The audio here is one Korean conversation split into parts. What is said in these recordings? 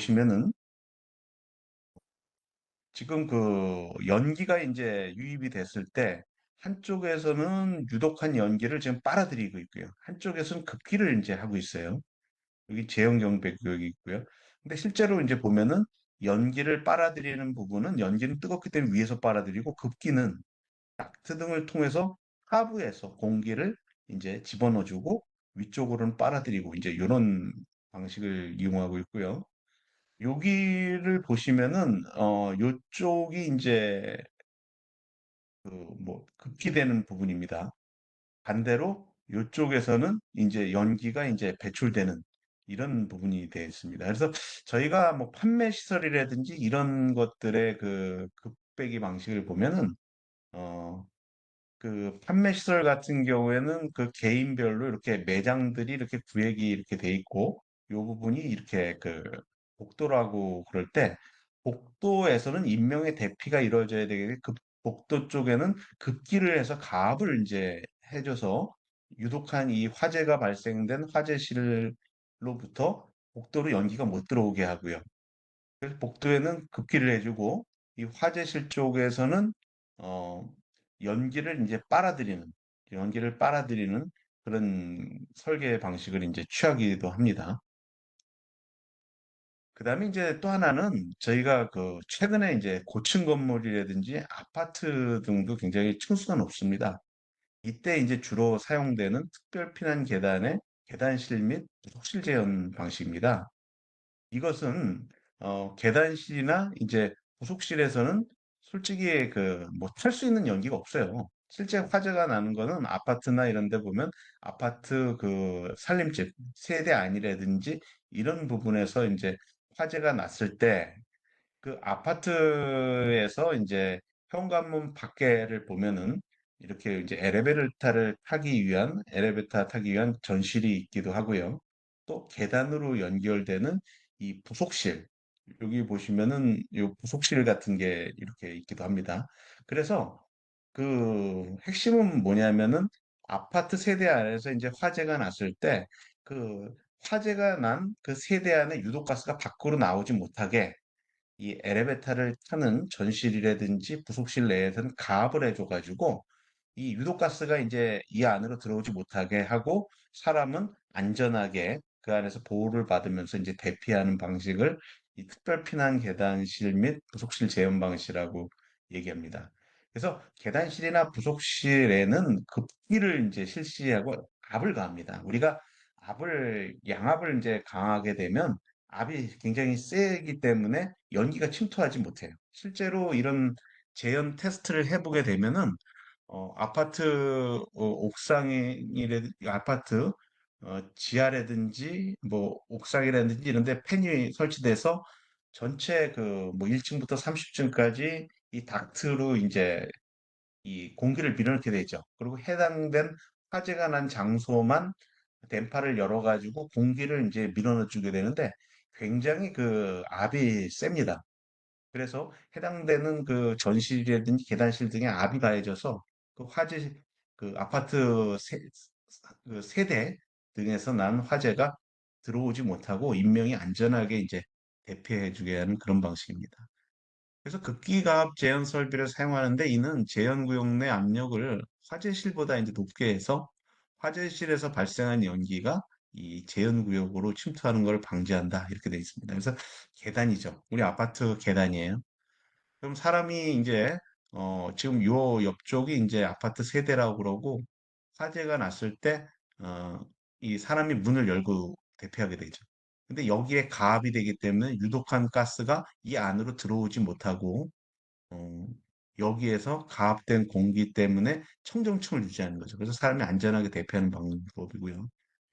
보시면은 지금 그 연기가 이제 유입이 됐을 때 한쪽에서는 유독한 연기를 지금 빨아들이고 있고요. 한쪽에서는 급기를 이제 하고 있어요. 여기 제형경백역이 있고요. 근데 실제로 이제 보면은 연기를 빨아들이는 부분은 연기는 뜨겁기 때문에 위에서 빨아들이고 급기는 닥트 등을 통해서 하부에서 공기를 이제 집어넣어주고 위쪽으로는 빨아들이고 이제 이런 방식을 이용하고 있고요. 여기를 보시면은 어 요쪽이 이제 그 뭐 급기되는 부분입니다. 반대로 요쪽에서는 이제 연기가 이제 배출되는 이런 부분이 되어 있습니다. 그래서 저희가 뭐 판매 시설이라든지 이런 것들의 그 급배기 방식을 보면은 어 그 판매 시설 같은 경우에는 그 개인별로 이렇게 매장들이 이렇게 구획이 이렇게 돼 있고 요 부분이 이렇게 그 복도라고 그럴 때 복도에서는 인명의 대피가 이루어져야 되게 그 복도 쪽에는 급기를 해서 가압을 이제 해줘서 유독한 이 화재가 발생된 화재실로부터 복도로 연기가 못 들어오게 하고요. 그래서 복도에는 급기를 해주고 이 화재실 쪽에서는 어 연기를 이제 빨아들이는 연기를 빨아들이는 그런 설계 방식을 이제 취하기도 합니다. 그다음에 이제 또 하나는 저희가 그 최근에 이제 고층 건물이라든지 아파트 등도 굉장히 층수가 높습니다. 이때 이제 주로 사용되는 특별 피난 계단의 계단실 및 부속실 재현 방식입니다. 이것은 어, 계단실이나 이제 부속실에서는 솔직히 그 뭐 탈 수 있는 연기가 없어요. 실제 화재가 나는 거는 아파트나 이런 데 보면 아파트 그 살림집 세대 안이라든지 이런 부분에서 이제 화재가 났을 때 그 아파트에서 이제 현관문 밖에를 보면은 이렇게 이제 엘리베이터를 타기 위한 엘리베이터 타기 위한 전실이 있기도 하고요. 또 계단으로 연결되는 이 부속실 여기 보시면은 요 부속실 같은 게 이렇게 있기도 합니다. 그래서 그 핵심은 뭐냐면은 아파트 세대 안에서 이제 화재가 났을 때 그 화재가 난 그 세대 안에 유독가스가 밖으로 나오지 못하게 이 엘리베이터를 타는 전실이라든지 부속실 내에서는 가압을 해줘가지고 이 유독가스가 이제 이 안으로 들어오지 못하게 하고 사람은 안전하게 그 안에서 보호를 받으면서 이제 대피하는 방식을 이 특별 피난 계단실 및 부속실 재현 방식이라고 얘기합니다. 그래서 계단실이나 부속실에는 급기를 이제 실시하고 압을 가합니다. 우리가 압을 양압을 이제 강하게 되면 압이 굉장히 세기 때문에 연기가 침투하지 못해요. 실제로 이런 재현 테스트를 해보게 되면은 어, 아파트 어, 옥상이라 아파트 어, 지하라든지 뭐 옥상이라든지 이런 데 팬이 설치돼서 전체 그 뭐 1층부터 30층까지 이 닥트로 이제 이 공기를 밀어넣게 되죠. 그리고 해당된 화재가 난 장소만 덴파를 열어가지고 공기를 이제 밀어넣어 주게 되는데 굉장히 그 압이 셉니다. 그래서 해당되는 그 전실이라든지 계단실 등에 압이 가해져서 그 화재, 그 아파트 세, 그 세대 등에서 난 화재가 들어오지 못하고 인명이 안전하게 이제 대피해주게 하는 그런 방식입니다. 그래서 극기가압 제한 설비를 사용하는데 이는 제한구역 내 압력을 화재실보다 이제 높게 해서 화재실에서 발생한 연기가 이 제한구역으로 침투하는 걸 방지한다 이렇게 되어 있습니다. 그래서 계단이죠. 우리 아파트 계단이에요. 그럼 사람이 이제 어 지금 요 옆쪽이 이제 아파트 세대라고 그러고 화재가 났을 때 어 이 사람이 문을 열고 대피하게 되죠. 근데 여기에 가압이 되기 때문에 유독한 가스가 이 안으로 들어오지 못하고 어 여기에서 가압된 공기 때문에 청정층을 유지하는 거죠. 그래서 사람이 안전하게 대피하는 방법이고요.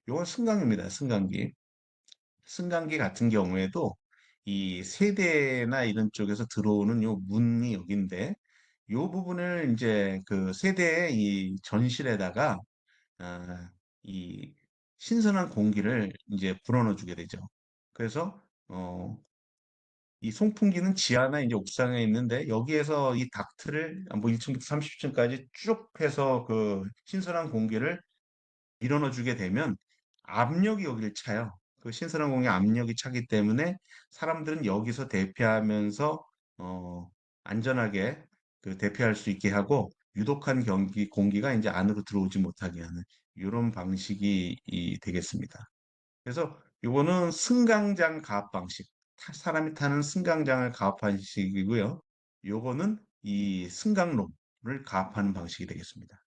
요건 승강기입니다. 승강기. 승강기 같은 경우에도 이 세대나 이런 쪽에서 들어오는 요 문이 여기인데 요 부분을 이제 그 세대의 이 전실에다가 아, 이 신선한 공기를 이제 불어넣어 주게 되죠. 그래서 어, 이 송풍기는 지하나 이제 옥상에 있는데 여기에서 이 닥트를 뭐 1층부터 30층까지 쭉 해서 그 신선한 공기를 밀어넣어 주게 되면 압력이 여기를 차요. 그 신선항공의 압력이 차기 때문에 사람들은 여기서 대피하면서 어, 안전하게 그 대피할 수 있게 하고 유독한 경기 공기가 이제 안으로 들어오지 못하게 하는 이런 방식이 이 되겠습니다. 그래서 요거는 승강장 가압 방식. 타- 사람이 타는 승강장을 가압하는 방식이고요. 요거는 이 승강로를 가압하는 방식이 되겠습니다.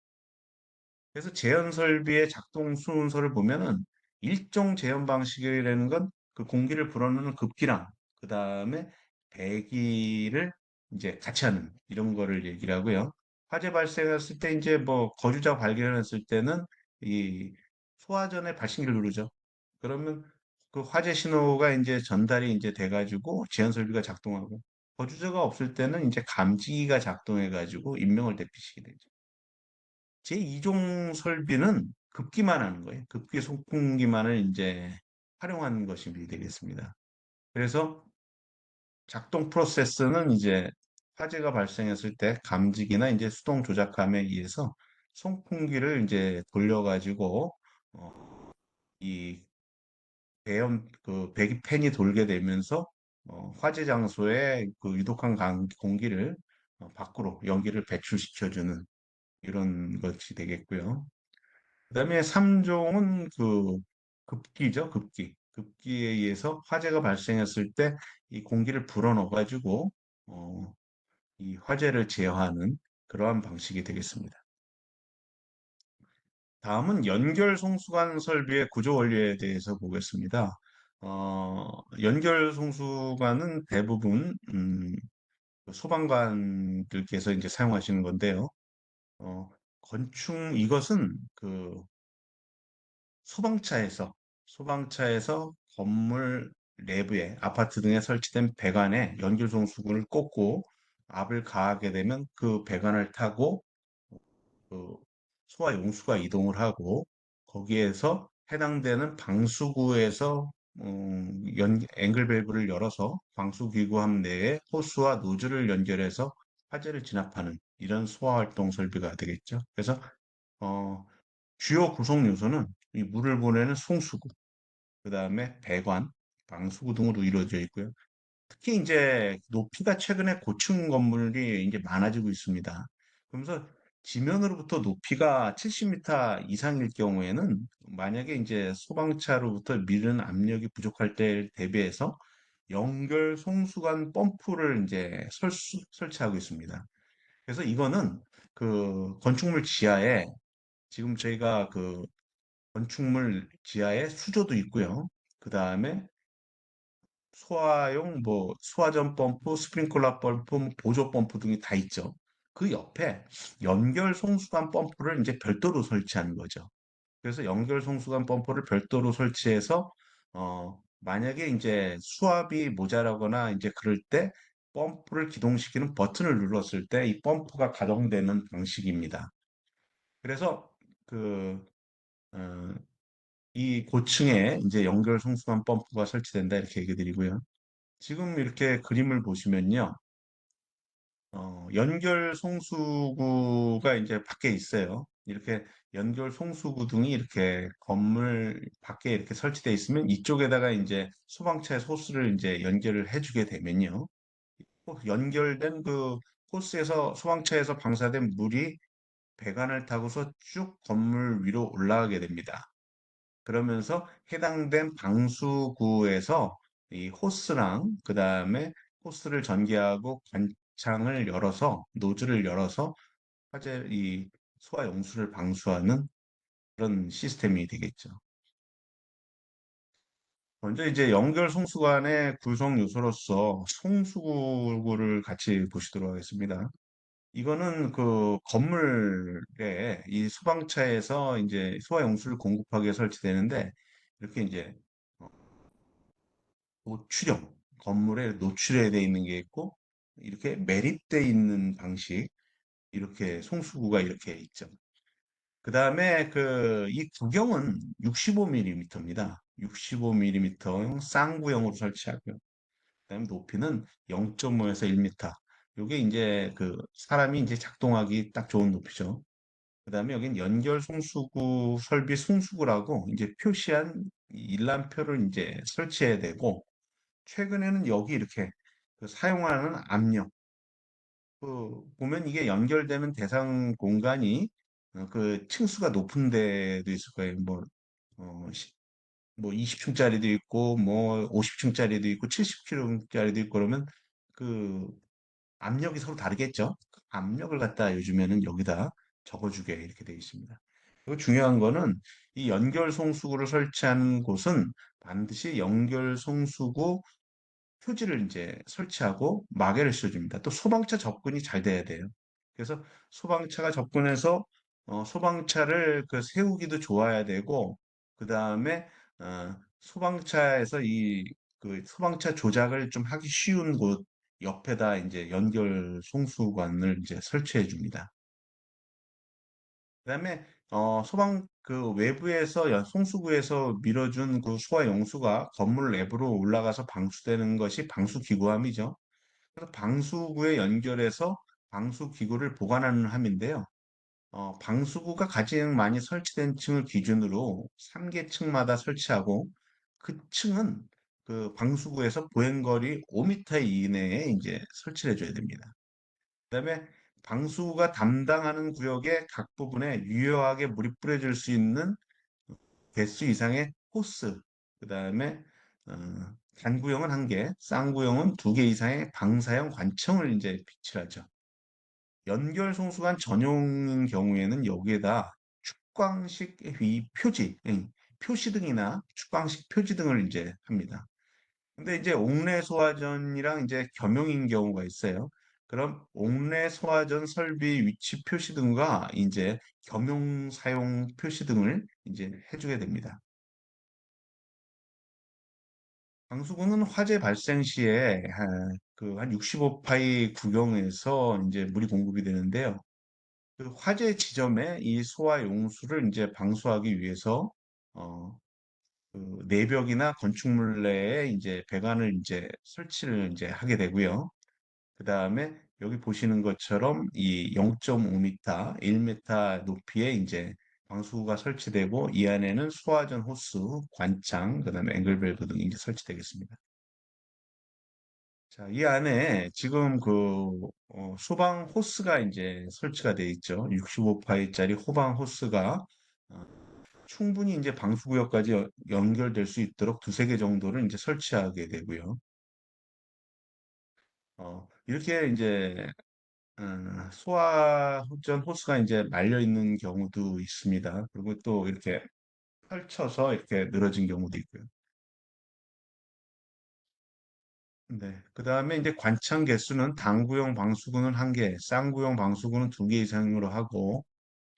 그래서 제연 설비의 작동 순서를 보면은 일종 제연 방식이라는 건 그 공기를 불어넣는 급기랑 그 다음에 배기를 이제 같이 하는 이런 거를 얘기를 하고요. 화재 발생했을 때 이제 뭐 거주자 발견했을 때는 이 소화전의 발신기를 누르죠. 그러면 그 화재 신호가 이제 전달이 이제 돼가지고 제한 설비가 작동하고 거주자가 없을 때는 이제 감지기가 작동해가지고 인명을 대피시게 되죠. 제2종 설비는 급기만 하는 거예요. 급기 송풍기만을 이제 활용하는 것이 되겠습니다. 그래서 작동 프로세스는 이제 화재가 발생했을 때 감지기나 이제 수동 조작함에 의해서 송풍기를 이제 돌려가지고 어, 이 배연 그 배기 팬이 돌게 되면서 어, 화재 장소에 그 유독한 강- 공기를 어, 밖으로 연기를 배출시켜주는 이런 것이 되겠고요. 그 다음에 3종은 그 급기죠, 급기. 급기에 의해서 화재가 발생했을 때 이 공기를 불어넣어 가지고 어, 이 화재를 제어하는 그러한 방식이 되겠습니다. 다음은 연결 송수관 설비의 구조 원리에 대해서 보겠습니다. 어, 연결 송수관은 대부분 음, 소방관들께서 이제 사용하시는 건데요. 어, 건축 이것은 그 소방차에서 소방차에서 건물 내부에 아파트 등에 설치된 배관에 연결 송 수구를 꽂고 압을 가하게 되면 그 배관을 타고 그 소화 용수가 이동을 하고 거기에서 해당되는 방수구에서 음, 연, 앵글 밸브를 열어서 방수기구함 내에 호스와 노즐을 연결해서 화재를 진압하는 이런 소화 활동 설비가 되겠죠. 그래서 어, 주요 구성 요소는 이 물을 보내는 송수구, 그 다음에 배관, 방수구 등으로 이루어져 있고요. 특히 이제 높이가 최근에 고층 건물이 이제 많아지고 있습니다. 그러면서 지면으로부터 높이가 70m 이상일 경우에는 만약에 이제 소방차로부터 미는 압력이 부족할 때 대비해서 연결 송수관 펌프를 이제 설수, 설치하고 있습니다. 그래서 이거는 그 건축물 지하에 지금 저희가 그 건축물 지하에 수조도 있고요. 그 다음에 소화용 뭐 소화전 펌프, 스프링클러 펌프, 뭐 보조 펌프 등이 다 있죠. 그 옆에 연결 송수관 펌프를 이제 별도로 설치하는 거죠. 그래서 연결 송수관 펌프를 별도로 설치해서 어 만약에 이제 수압이 모자라거나 이제 그럴 때 펌프를 기동시키는 버튼을 눌렀을 때 이 펌프가 가동되는 방식입니다. 그래서 그 어, 이 고층에 이제 연결 송수관 펌프가 설치된다 이렇게 얘기 드리고요. 지금 이렇게 그림을 보시면요. 어, 연결 송수구가 이제 밖에 있어요. 이렇게 연결 송수구 등이 이렇게 건물 밖에 이렇게 설치되어 있으면 이쪽에다가 이제 소방차의 호스를 이제 연결을 해주게 되면요. 어, 연결된 그 호스에서 소방차에서 방사된 물이 배관을 타고서 쭉 건물 위로 올라가게 됩니다. 그러면서 해당된 방수구에서 이 호스랑 그 다음에 호스를 전개하고 관 창을 열어서 노즐을 열어서 화재 이 소화 용수를 방수하는 그런 시스템이 되겠죠. 먼저 이제 연결 송수관의 구성 요소로서 송수구를 같이 보시도록 하겠습니다. 이거는 그 건물에 이 소방차에서 이제 소화 용수를 공급하기 위해 설치되는데 이렇게 이제 어, 노출형 건물에 노출해 돼 있는 게 있고 이렇게 매립돼 있는 방식 이렇게 송수구가 이렇게 있죠. 그 다음에 그 이 구경은 65mm입니다. 65mm 쌍구형으로 설치하고요. 그다음에 높이는 0.5에서 1m. 요게 이제 그 사람이 이제 작동하기 딱 좋은 높이죠. 그 다음에 여긴 연결 송수구 설비 송수구라고 이제 표시한 일람표를 이제 설치해야 되고 최근에는 여기 이렇게 그 사용하는 압력 그 보면 이게 연결되는 대상 공간이 어, 그 층수가 높은 데도 있을 거예요. 뭐, 어, 시- 뭐 20층짜리도 있고 뭐 50층짜리도 있고 70층짜리도 있고 그러면 그 압력이 서로 다르겠죠. 그 압력을 갖다 요즘에는 여기다 적어주게 이렇게 되어 있습니다. 그리고 중요한 거는 이 연결 송수구를 설치하는 곳은 반드시 연결 송수구 표지를 이제 설치하고 마개를 씌워줍니다. 또 소방차 접근이 잘 돼야 돼요. 그래서 소방차가 접근해서 어, 소방차를 그 세우기도 좋아야 되고 그 다음에 어, 소방차에서 이 그 소방차 조작을 좀 하기 쉬운 곳 옆에다 이제 연결 송수관을 이제 설치해 줍니다. 그 다음에 어, 소방 그 외부에서 연- 송수구에서 밀어준 그 소화 용수가 건물 내부로 올라가서 방수되는 것이 방수기구함이죠. 그래서 방수구에 연결해서 방수기구를 보관하는 함인데요. 어, 방수구가 가장 많이 설치된 층을 기준으로 3개 층마다 설치하고 그 층은 그 방수구에서 보행거리 5m 이내에 이제 설치를 해줘야 됩니다. 그다음에 방수구가 담당하는 구역의 각 부분에 유효하게 물이 뿌려질 수 있는 개수 이상의 호스, 그 다음에 어, 단구형은 한 개, 쌍구형은 두 개 이상의 방사형 관청을 이제 비치하죠. 연결 송수관 전용인 경우에는 여기에다 축광식 이 표지, 응, 표시 등이나 축광식 표지 등을 이제 합니다. 근데 이제 옥내 소화전이랑 이제 겸용인 경우가 있어요. 그럼 옥내 소화전 설비 위치 표시 등과 이제 겸용 사용 표시 등을 이제 해주게 됩니다. 방수구는 화재 발생 시에 그한 65파이 구경에서 이제 물이 공급이 되는데요. 그 화재 지점에 이 소화 용수를 이제 방수하기 위해서 어, 그 내벽이나 건축물 내에 이제 배관을 이제 설치를 이제 하게 되고요. 그 다음에 여기 보시는 것처럼 이 0.5m, 1m 높이에 이제 방수구가 설치되고 이 안에는 소화전 호스, 관창, 그 다음에 앵글밸브 등이 이제 설치되겠습니다. 자, 이 안에 지금 그 어, 소방 호스가 이제 설치가 되어 있죠. 65파이짜리 호방 호스가 어, 충분히 이제 방수구역까지 여- 연결될 수 있도록 두세 개 정도를 이제 설치하게 되고요. 어, 이렇게 이제 어, 소화전 호스가 이제 말려 있는 경우도 있습니다. 그리고 또 이렇게 펼쳐서 이렇게 늘어진 경우도 있고요. 네. 그 다음에 이제 관창 개수는 당구용 방수구는 한 개, 쌍구용 방수구는 두 개 이상으로 하고,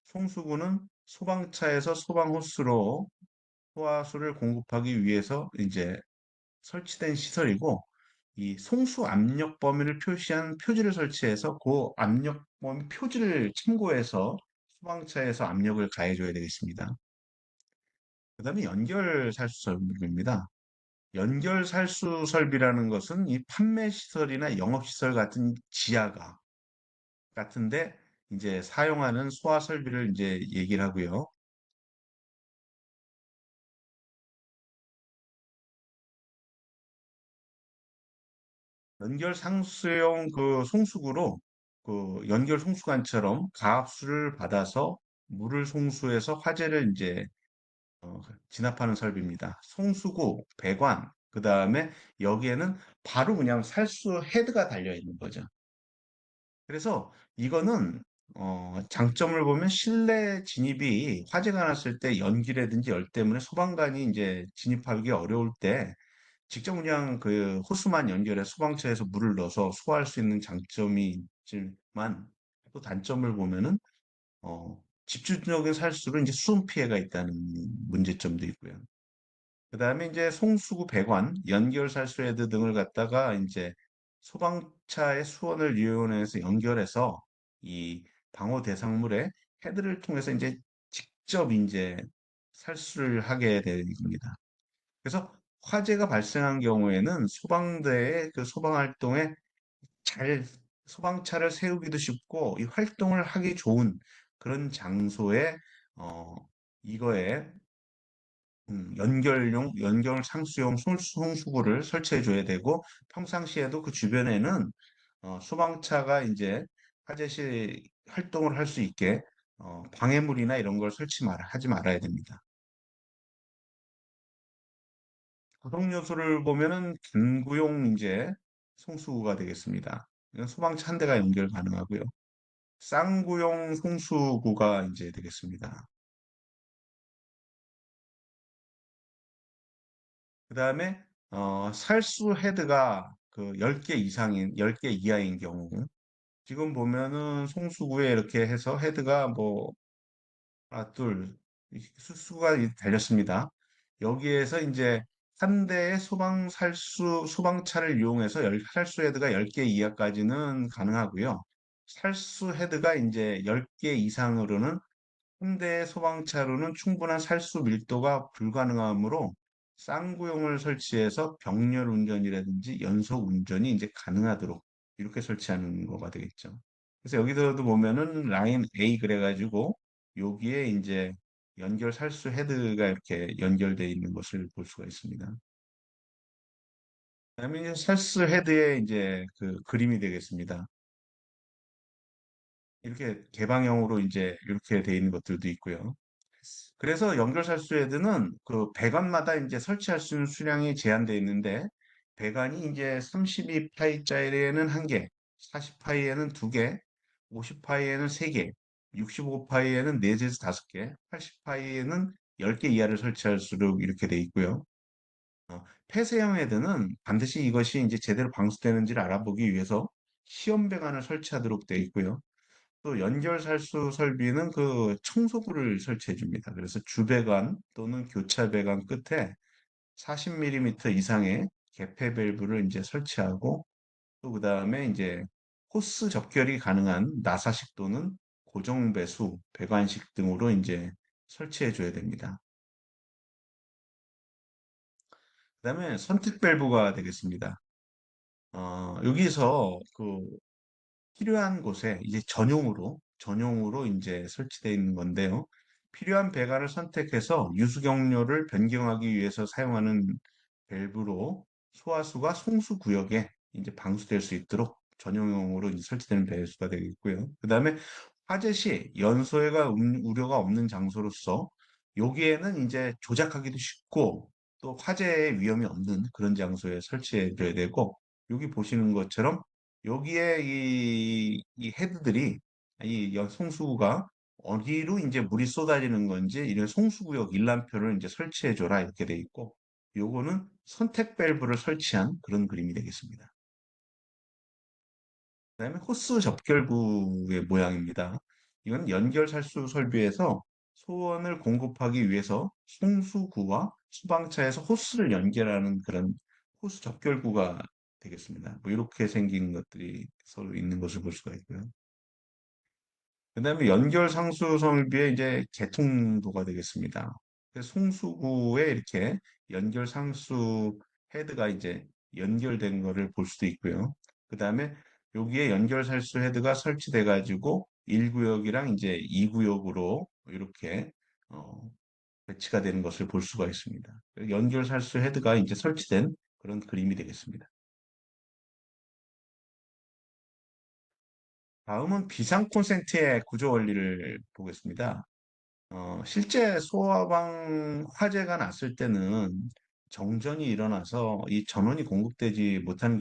송수구는 소방차에서 소방 호스로 소화수를 공급하기 위해서 이제 설치된 시설이고, 이 송수 압력 범위를 표시한 표지를 설치해서 그 압력 범위 표지를 참고해서 소방차에서 압력을 가해줘야 되겠습니다. 그 다음에 연결 살수 설비입니다. 연결 살수 설비라는 것은 이 판매 시설이나 영업 시설 같은 지하가 같은데 이제 사용하는 소화 설비를 이제 얘기를 하고요. 연결 상수용 그 송수구로 그 연결 송수관처럼 가압수를 받아서 물을 송수해서 화재를 이제 어, 진압하는 설비입니다. 송수구, 배관, 그 다음에 여기에는 바로 그냥 살수 헤드가 달려 있는 거죠. 그래서 이거는 어, 장점을 보면 실내 진입이 화재가 났을 때 연기라든지 열 때문에 소방관이 이제 진입하기 어려울 때 직접 그냥 그 호스만 연결해 소방차에서 물을 넣어서 소화할 수 있는 장점이 있지만 또 단점을 보면은 어, 집중적인 살수로 이제 수은 피해가 있다는 문제점도 있고요. 그 다음에 이제 송수구 배관, 연결 살수 헤드 등을 갖다가 이제 소방차의 수원을 이용해서 연결해서 이 방호 대상물의 헤드를 통해서 이제 직접 이제 살수를 하게 됩니다. 그래서 화재가 발생한 경우에는 소방대의 그 소방 활동에 잘 소방차를 세우기도 쉽고 이 활동을 하기 좋은 그런 장소에 어 이거에 음, 연결용, 연결 상수용 손- 송수구를 설치해 줘야 되고 평상시에도 그 주변에는 어, 소방차가 이제 화재 시 활동을 할 수 있게 어, 방해물이나 이런 걸 설치 말, 하지 말아야 됩니다. 구성 요소를 보면은 간구용 이제 송수구가 되겠습니다. 소방차 한 대가 연결 가능하고요. 쌍구용 송수구가 이제 되겠습니다. 그 다음에 어, 살수 헤드가 그 10개 이상인, 10개 이하인 경우 지금 보면은 송수구에 이렇게 해서 헤드가 뭐 하나, 둘, 이렇게 수- 수가 달렸습니다. 여기에서 이제 한 대의 소방 살수, 소방차를 이용해서 열, 살수 헤드가 10개 이하까지는 가능하고요. 살수 헤드가 이제 10개 이상으로는 한 대의 소방차로는 충분한 살수 밀도가 불가능하므로 쌍구용을 설치해서 병렬 운전이라든지 연속 운전이 이제 가능하도록 이렇게 설치하는 거가 되겠죠. 그래서 여기서도 보면은 라인 A 그래가지고 여기에 이제 연결 살수 헤드가 이렇게 연결되어 있는 것을 볼 수가 있습니다. 그다음에 이제 살수 헤드의 이제 그 그림이 되겠습니다. 이렇게 개방형으로 이제 이렇게 되어 있는 것들도 있고요. 그래서 연결 살수 헤드는 그 배관마다 이제 설치할 수 있는 수량이 제한되어 있는데 배관이 이제 32파이짜리에는 한 개, 40파이에는 두 개, 50파이에는 세 개, 65파이에는 네 개에서 다섯 개, 80파이에는 10개 이하를 설치할수록 이렇게 돼 있고요. 어, 폐쇄형 헤드는 반드시 이것이 이제 제대로 방수되는지를 알아보기 위해서 시험 배관을 설치하도록 되어 있고요. 또 연결 살수 설비는 그 청소구를 설치해 줍니다. 그래서 주배관 또는 교차 배관 끝에 40mm 이상의 개폐 밸브를 이제 설치하고 또 그 다음에 이제 호스 접결이 가능한 나사식 또는 고정 배수, 배관식 등으로 이제 설치해 줘야 됩니다. 그 다음에 선택 밸브가 되겠습니다. 어, 여기서 그 필요한 곳에 이제 전용으로 전용으로 이제 설치되어 있는 건데요. 필요한 배관을 선택해서 유수 경로를 변경하기 위해서 사용하는 밸브로 소화수가 송수 구역에 이제 방수될 수 있도록 전용용으로 이제 설치되는 배수가 되겠고요. 그 다음에 화재 시 연소해가 음- 우려가 없는 장소로서 여기에는 이제 조작하기도 쉽고 또 화재의 위험이 없는 그런 장소에 설치해 줘야 되고 여기 보시는 것처럼 여기에 이, 이 헤드들이 이 여- 송수구가 어디로 이제 물이 쏟아지는 건지 이런 송수구역 일람표를 이제 설치해 줘라 이렇게 돼 있고 요거는 선택 밸브를 설치한 그런 그림이 되겠습니다. 그다음에 호스 접결구의 모양입니다. 이건 연결 살수 설비에서 소원을 공급하기 위해서 송수구와 수방차에서 호스를 연결하는 그런 호스 접결구가 되겠습니다. 뭐 이렇게 생긴 것들이 서로 있는 것을 볼 수가 있고요. 그 다음에 연결 상수 설비의 이제 개통도가 되겠습니다. 송수구에 이렇게 연결 상수 헤드가 이제 연결된 거를 볼 수도 있고요. 그 다음에 여기에 연결 살수 헤드가 설치돼 가지고 1구역이랑 이제 2구역으로 이렇게 어, 배치가 되는 것을 볼 수가 있습니다. 연결 살수 헤드가 이제 설치된 그런 그림이 되겠습니다. 다음은 비상 콘센트의 구조 원리를 보겠습니다. 어, 실제 소화방 화재가 났을 때는 정전이 일어나서 이 전원이 공급되지 못하는